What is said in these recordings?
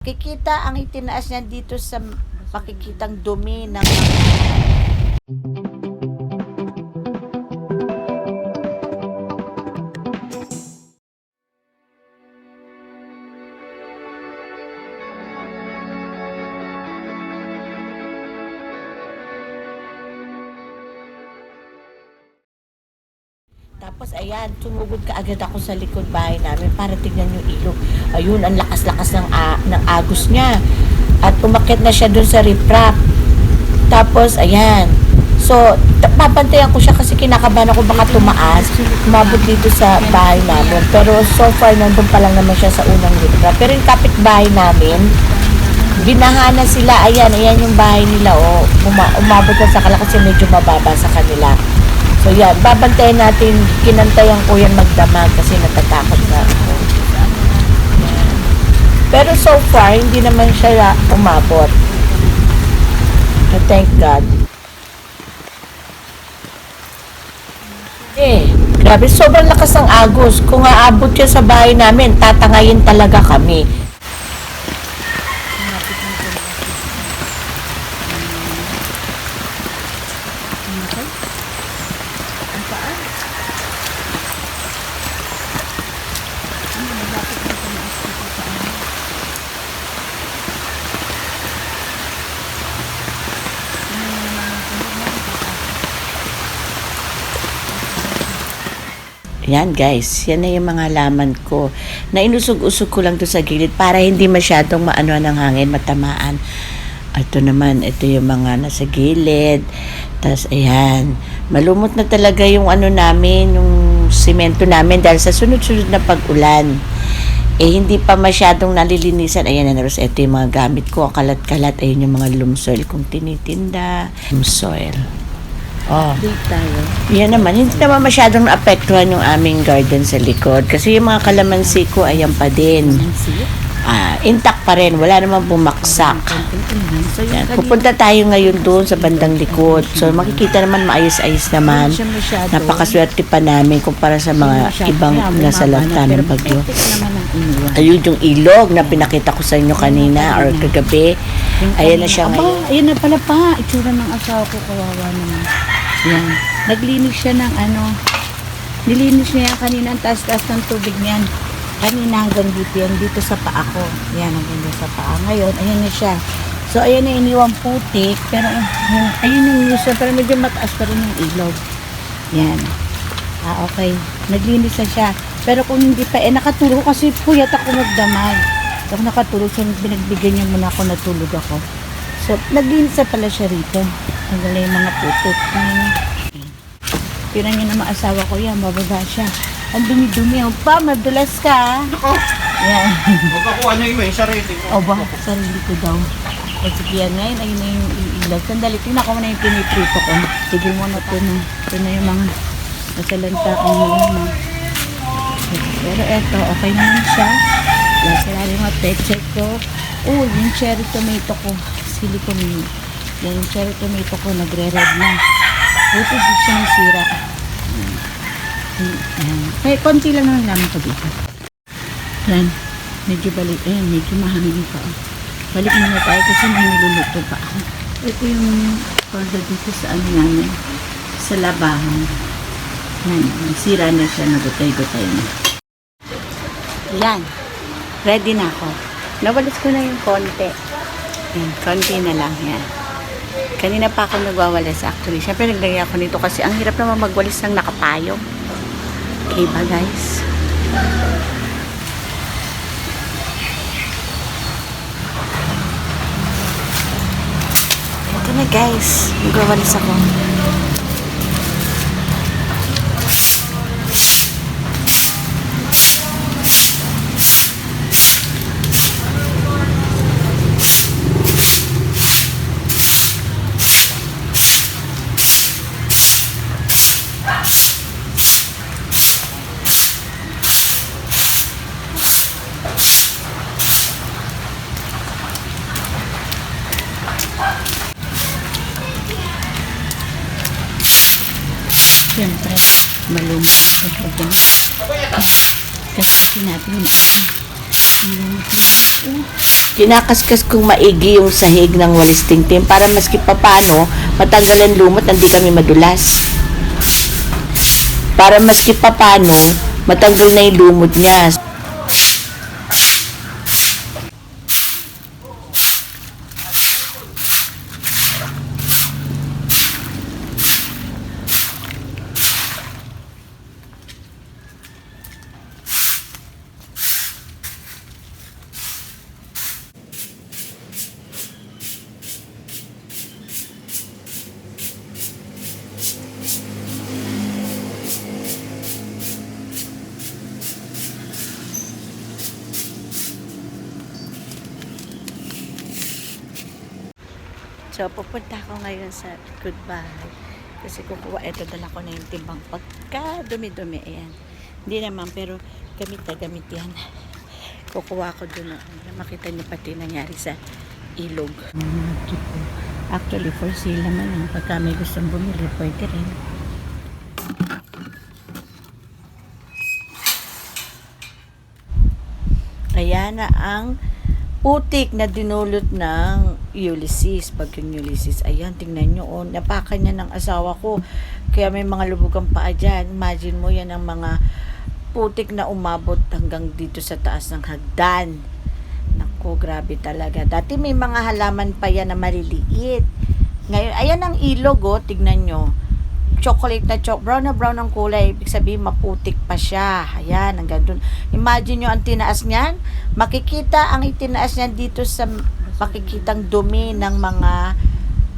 Kikita ang itinaas niya dito sa makikitang dumi ng Tapos ayan, tumugod ka agad ako sa likod bahay namin para tignan yung ilog. Ayun, ang lakas-lakas ng, a- ng agos niya. At umakit na siya dun sa riprap. Tapos, ayan. So, ta- papantayan ko siya kasi kinakabahan ako baka tumaas. Umabot dito sa bahay namin. Pero so far, nandun pa lang naman siya sa unang riprap. Pero yung kapitbahay namin, binaha na sila. Ayan, ayan yung bahay nila. Oh. Uma- umabot na sa kala kasi medyo mababa sa kanila. So yan, babantayan natin, kinantayan ko yan magdamag kasi natatakot na ako. Pero so far, hindi naman siya umabot. So, thank God. Eh, grabe, sobrang lakas ng agos. Kung aabot siya sa bahay namin, tatangayin talaga kami. Yan guys, yan na yung mga laman ko. Na inusog-usog ko lang to sa gilid para hindi masyadong maano ng hangin, matamaan. Ito naman, ito yung mga nasa gilid. Tapos ayan, malumot na talaga yung ano namin, yung simento namin dahil sa sunod-sunod na pag-ulan. Eh, hindi pa masyadong nalilinisan. Ayan na, Ros, ito yung mga gamit ko. Kalat-kalat, ayun yung mga loom soil kong tinitinda. Loom soil. Oh. Date tayo. Yan naman, hindi naman masyadong naapektuhan yung aming garden sa likod. Kasi yung mga kalamansi ko, ayan pa din. Ah, intact pa rin, wala namang bumaksak. Yan. Pupunta tayo ngayon doon sa bandang likod. So makikita naman maayos-ayos naman. Napakaswerte pa namin kumpara sa mga ibang nasa na, lanta ng bagyo. naman. Ayun yung ilog na pinakita ko sa inyo kanina or kagabi. Ayan na siya ngayon. Ayan na pala pa. Itsura ng asawa ko. Kawawa naman. Yan. Naglinis siya ng ano. Nilinis niya yan kanina ang taas-taas ng tubig niyan. Kanina hanggang dito yan. Dito sa paa ko. Yan hanggang dito sa paa. Ngayon, ayan na siya. So, ayan na iniwang putik. Pero, yun, ayun yung usual. Pero medyo mataas pa rin yung ilog. Yan. Ah, okay. Naglinis na siya. Pero kung hindi pa, eh, nakatulog kasi puyat ako magdamag. Ako nakatulog, so binagbigyan niya muna ako, natulog ako. So, naglinis na pala siya rito. Ang galing yung mga putot. Tira niya na mga asawa ko yan, bababa siya. Ang dumi-dumi. Oh, pa, madulas ka. Ako, Yan. huwag ako ano yung may sarili o ko. ba, sarili ko daw. O sige yan ngayon, ayun na yung iilag. Sandali, tingnan ko muna yung piniprito ko. Tigil mo na ito na. Ito na yung mga nasalanta kong mga Pero eto, okay naman siya. Lasa na rin mga peche ko. Oh, yung cherry tomato ko. Sili ko ni. Yung cherry tomato ko, nagre-red na. Buti di siya nasira. Kaya konti lang naman namin ko dito. Yan. Medyo balik. Ayan, medyo mahangin pa. Balik muna tayo kasi may niluluto pa. Ito yung order dito sa ano namin. Sa labahan. Yan. Sira na siya. Nagutay-gutay na. Yan. Ready na ako. Nawalis ko na yung konti. Yan. Konti na lang. Yan. Kanina pa ako nagwawalis actually. Siyempre naglagay ako nito kasi ang hirap naman magwalis ng nakapayong. Okay ba guys? Ito na guys. Magwawalis ako. Siyempre, malumot na ito pag ganun. Kasi natin kinakaskas kong maigi yung sahig ng walis tingting para maski papano matanggalan lumot hindi kami madulas. Para maski papano matanggal na yung lumot niya. So, pupunta ako ngayon sa goodbye. Kasi kukuha, eto dala ko na yung timbang pagka dumi-dumi. Ayan. Hindi naman, pero gamit na gamit yan. Kukuha ko dun. Para makita niyo pati nangyari sa ilog. Actually, for sale naman. Pagka may gustong bumili, pwede rin. Ayan na ang putik na dinulot ng Ulysses, bagyong Ulysses. Ayan, tingnan nyo, oh, napakan niya ng asawa ko. Kaya may mga lubugang paa dyan. Imagine mo yan ang mga putik na umabot hanggang dito sa taas ng hagdan. Naku, grabe talaga. Dati may mga halaman pa yan na maliliit. Ngayon, ayan ang ilog, oh, tignan nyo chocolate na choc brown na brown ang kulay ibig sabihin maputik pa siya ayan hanggang dun imagine nyo ang tinaas niyan makikita ang itinaas niyan dito sa makikitang dumi ng mga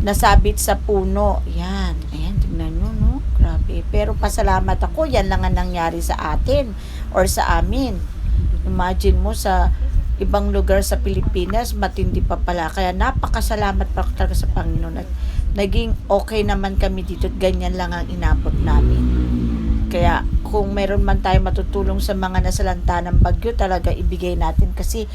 nasabit sa puno. Yan. Ayan tingnan nyo no? Grabe. Pero pasalamat ako yan lang ang nangyari sa atin or sa amin. Imagine mo sa ibang lugar sa Pilipinas matindi pa pala. Kaya napakasalamat pa talaga sa Panginoon at naging okay naman kami dito at ganyan lang ang inabot namin. Kaya kung meron man tayo matutulong sa mga nasalanta ng bagyo, talaga ibigay natin kasi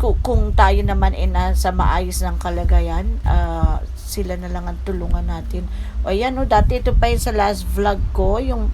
kung tayo naman ay nasa maayos ng kalagayan, ah, sila na lang ang tulungan natin. O yan o, dati ito pa yung sa last vlog ko, yung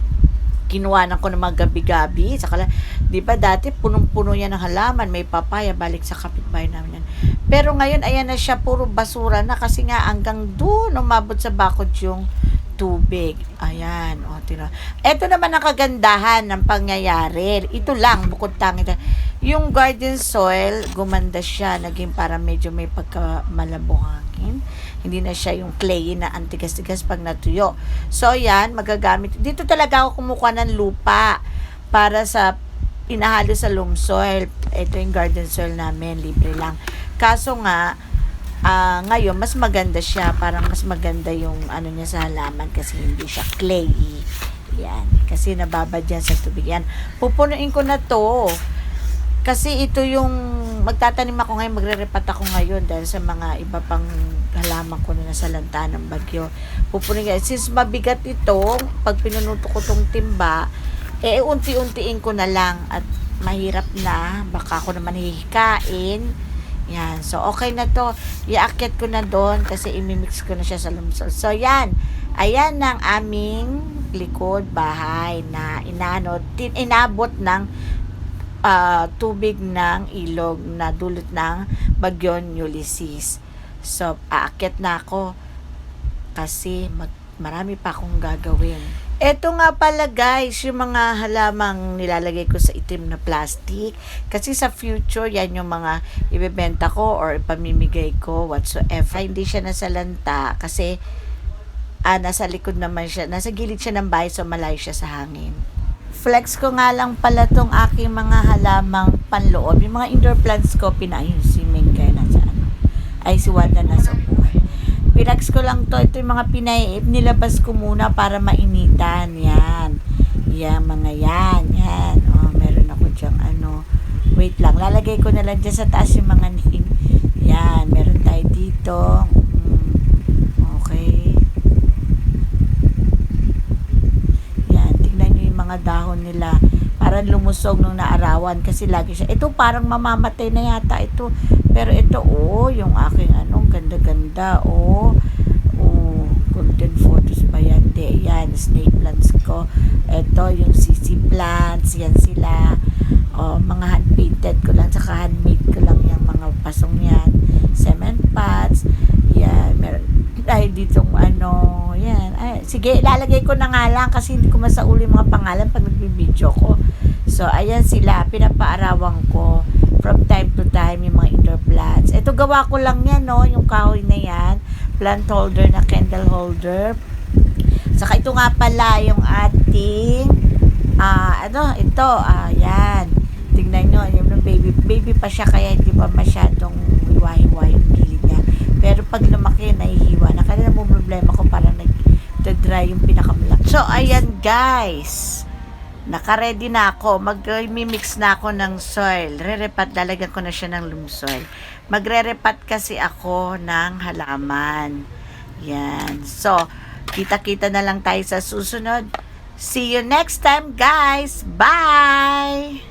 kinuha ko ng mga gabi-gabi. Saka, di ba dati punong-puno yan ng halaman, may papaya, balik sa kapitbahay namin yan. Pero ngayon, ayan na siya, puro basura na kasi nga hanggang doon umabot sa bakod yung tubig. Ayan, o, tira. Ito naman ang kagandahan ng pangyayari. Ito lang, bukod tangin. Yung garden soil, gumanda siya. Naging para medyo may pagka malabong hangin. Hindi na siya yung clay na antigas-tigas pag natuyo. So, yan, magagamit. Dito talaga ako kumukuha ng lupa para sa inahalo sa loam soil. Ito yung garden soil namin, libre lang. Kaso nga, ah, ngayon, mas maganda siya. Parang mas maganda yung ano niya sa halaman kasi hindi siya clay. Yan. Kasi nababad yan sa tubig. Yan. Pupunuin ko na to. Kasi ito yung magtatanim ako ngayon, magre-repat ako ngayon dahil sa mga iba pang halaman ko na nasa lanta ng bagyo. Pupunin ko. Since mabigat ito, pag pinunuto ko tong timba, eh unti-untiin ko na lang at mahirap na. Baka ako naman hihikain. Yan. So, okay na to. Iaakyat ko na doon kasi imimix ko na siya sa lumsol. So, yan. Ayan ang aming likod bahay na inano, tin, inabot ng ah, tubig ng ilog na dulot ng bagyon Ulysses. So, aakyat na ako kasi mag, marami pa akong gagawin. Ito nga pala guys, yung mga halamang nilalagay ko sa itim na plastic. Kasi sa future, yan yung mga ibebenta ko or ipamimigay ko whatsoever. Hindi siya nasalanta kasi ah, nasa likod naman siya, nasa gilid siya ng bahay so malayo siya sa hangin. Flex ko nga lang pala tong aking mga halamang panloob. Yung mga indoor plants ko, pinayun si Mingay nasa ano. Ay, si Wanda nasa upuan. Pinax ko lang to. Ito yung mga pinay, nilabas ko muna para mainitan. Yan. Yan, mga yan. Yan. Oh, meron ako diyang ano. Wait lang. Lalagay ko na lang dyan sa taas yung mga ning. Yan. Meron tayo dito. Mm, okay. Yan, tignan nyo yung mga dahon nila. Parang lumusog nung naarawan kasi lagi siya. Ito parang mamamatay na yata ito. Pero ito, oh, yung aking ano, ganda-ganda, oh. Oh, golden photos pa yan. De, yan, snake plants ko. Ito, yung sisi plants, yan sila. O, mga hand-painted ko lang, saka handmade ko lang yung mga pasong yan. Cement pots. Dahil ditong ano, yan. Ay, sige, ilalagay ko na nga lang kasi hindi ko masauli mga pangalan pag nagbibideo ko. So, ayan sila. Pinapaarawan ko from time to time yung mga indoor plants. Ito, gawa ko lang yan, no? Yung kahoy na yan. Plant holder na candle holder. Saka ito nga pala yung ating ah ano, ito, ah, yan. Tingnan nyo, yung baby, baby pa siya kaya hindi pa masyadong hiwa-hiwa yung gilid niya. Pero pag lumaki, nahihiwa na. Kaya mo problema ko parang nag-dry yung pinakamalaki. So, ayan guys. Naka-ready na ako. Mag-mix na ako ng soil. Re-repat, lalagyan ko na siya ng loam soil. Magre-repat kasi ako ng halaman. Yan. So, kita-kita na lang tayo sa susunod. See you next time, guys. Bye!